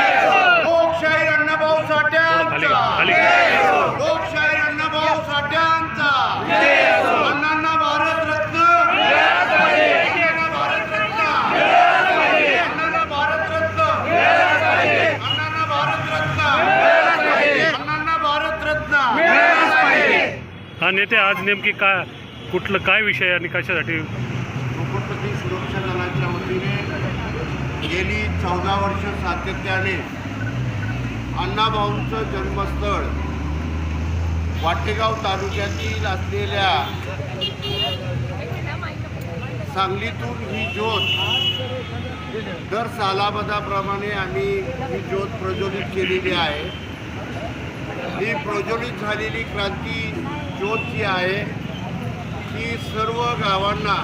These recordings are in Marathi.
लोकशाही अण्णाभाऊ साठ्यांचा. हा नेते आज नेमकी काय कुठलं काय विषय आणि कशासाठी गेली चौदा वर्ष सातत्याने अण्णाभाऊंचं जन्मस्थळ वाटेगाव तालुक्यातील असलेल्या सांगलीतून ही ज्योत दर सालाबदाप्रमाणे आम्ही ही ज्योत प्रज्वलित केलेली आहे. ही प्रज्वलित झालेली क्रांती ज्योत जी आहे ती सर्व गावांना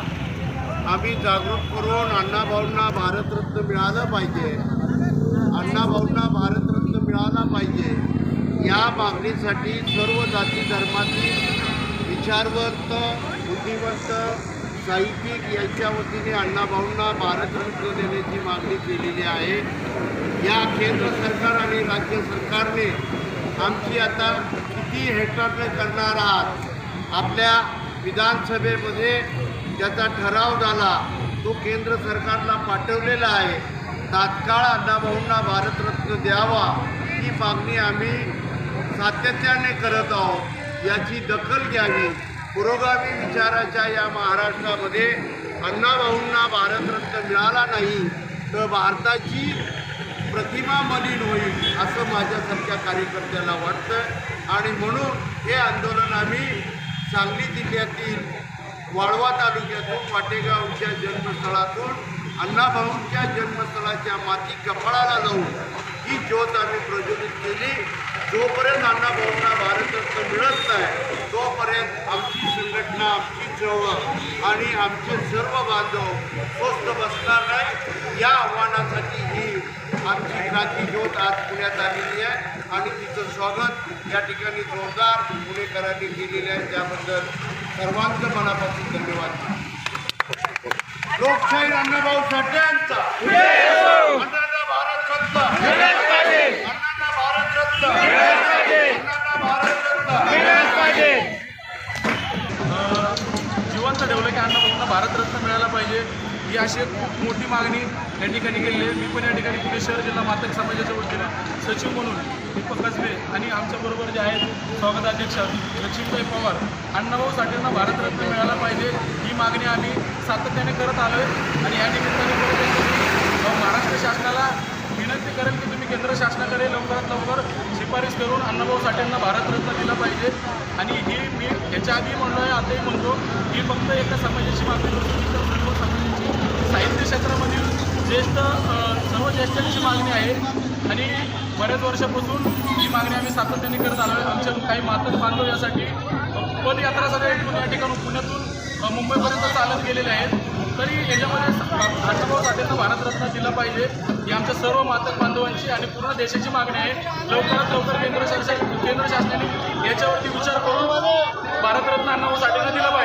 आम्ही जागृत करून अण्णाभाऊंना भारतरत्न मिळालं पाहिजे. अण्णाभाऊंना भारतरत्न मिळाला पाहिजे. या मागणीसाठी सर्व जाती धर्मातील विचारवंत बुद्धिवंत साहित्यिक यांच्या वतीने अण्णाभाऊंना भारतरत्न देण्याची मागणी केलेली आहे. या केंद्र सरकार आणि राज्य सरकारने आमची आता किती हेटारणे करणार आहात? आपल्या विधानसभेमध्ये ज्याचा ठराव झाला तो केंद्र सरकारला पाठवलेला आहे. तात्काळ अण्णाभाऊंना भारतरत्न द्यावा ही मागणी आम्ही सातत्याने करत आहोत. याची दखल घ्यावी. पुरोगामी विचाराच्या या महाराष्ट्रामध्ये अण्णाभाऊंना भारतरत्न मिळाला नाही तर भारताची प्रतिमा मलिन होईल असं माझ्यासारख्या कार्यकर्त्याला वाटतं आणि म्हणून हे आंदोलन आम्ही सांगली जिल्ह्यातील वाळवा तालुक्यातून वाटेगावच्या जन्मस्थळातून अण्णाभाऊंच्या जन्मस्थळाच्या माती कपाळाला जाऊन ही ज्योत आम्ही प्रज्वलित केली. जोपर्यंत अण्णाभाऊंना भारतरत्न मिळत नाही तोपर्यंत आमची संघटना आमची चळवळ आणि आमचे सर्व बांधव स्वस्थ बसणार नाही. या आव्हानासाठी ही आमची क्रांती ज्योत आज पुण्यात आलेली आहे आणि तिचं स्वागत या ठिकाणी जोरदार पुणेकरांनी केलेलं आहे. त्याबद्दल सर्वांचं मनापासून धन्यवाद. लोकशाही अण्णाभाऊ साठे यांचा. भारत रत्न. भारत रत्न. भारत रत्न. जिवंत ठेवलं की अण्णाभाऊंना भारतरत्न मिळायला पाहिजे. ही अशी एक खूप मोठी मागणी या ठिकाणी गेलेले मी पण या ठिकाणी पुणे शहर जिल्हा मातक समाजाच्या वतीनं सचिव म्हणून दीपक कसबे आणि आमच्याबरोबर जे आहेत स्वागताध्यक्ष लक्ष्मीबाई पवार अण्णाभाऊ साठेंना भारतरत्न मिळायला पाहिजे. ही मागणी आम्ही सातत्याने करत आलो आहे आणि या निमित्ताने महाराष्ट्र शासनाला विनंती करेन की तुम्ही केंद्र शासनाकडे लवकरात लवकर शिफारस करून अण्णाभाऊ साठेंना भारतरत्न दिला पाहिजे. आणि ही मी याच्या आधी म्हणलो आहे आताही म्हणतो ही फक्त एका समाजाची मागणी करतो सर्व समाजाची. ज्येष्ठ सर्व ज्येष्ठांची मागणी आहे. आणि बऱ्याच वर्षापासून ही मागणी आम्ही सातत्याने करत आलो आहे आमच्या काही मातक बांधव यासाठी पदयात्रासाठी इथून या ठिकाणी पुण्यातून मुंबईपर्यंत चालत गेलेले आहेत. तरी याच्यामध्ये स- साठेंना भारतरत्न दिलं पाहिजे. ही आमच्या सर्व मातक बांधवांची आणि पूर्ण देशाची मागणी आहे. लवकरात लवकर केंद्र शासन केंद्र शासनाने याच्यावरती विचार करून भारतरत्न अण्णाभाऊ साठेंना दिलं पाहिजे.